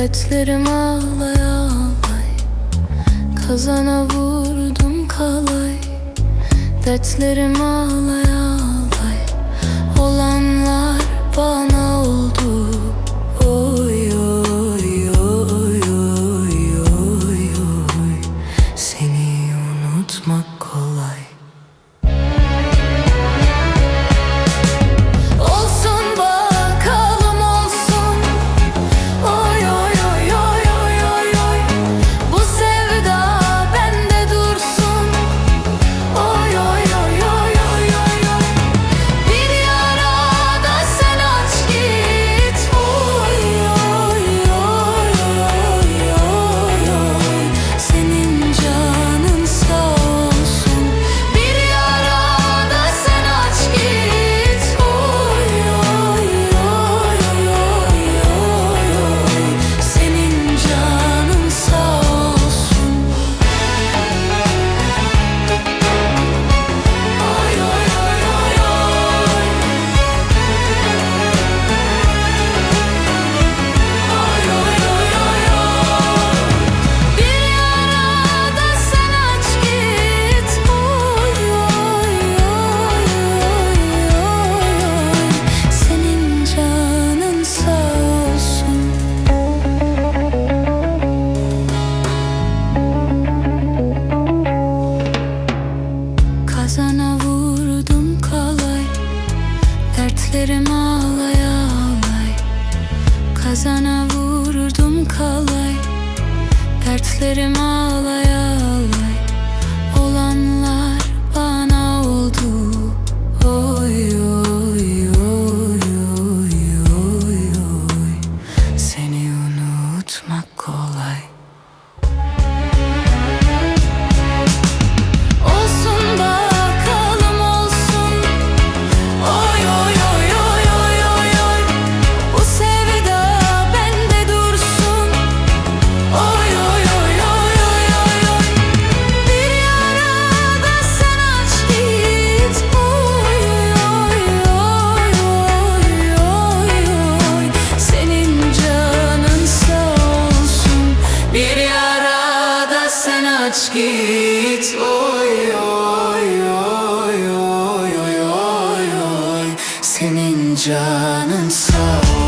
Saçlarım ağlaya ağlay. Kazana vurdum kalay. Dertlerim ağlaya ağlay. Olanlar bana ol vururdum kalay. Dertlerim ağlaya ağlaya. kaç git oy oy oy oy oy oy. Senin canın sağ ol.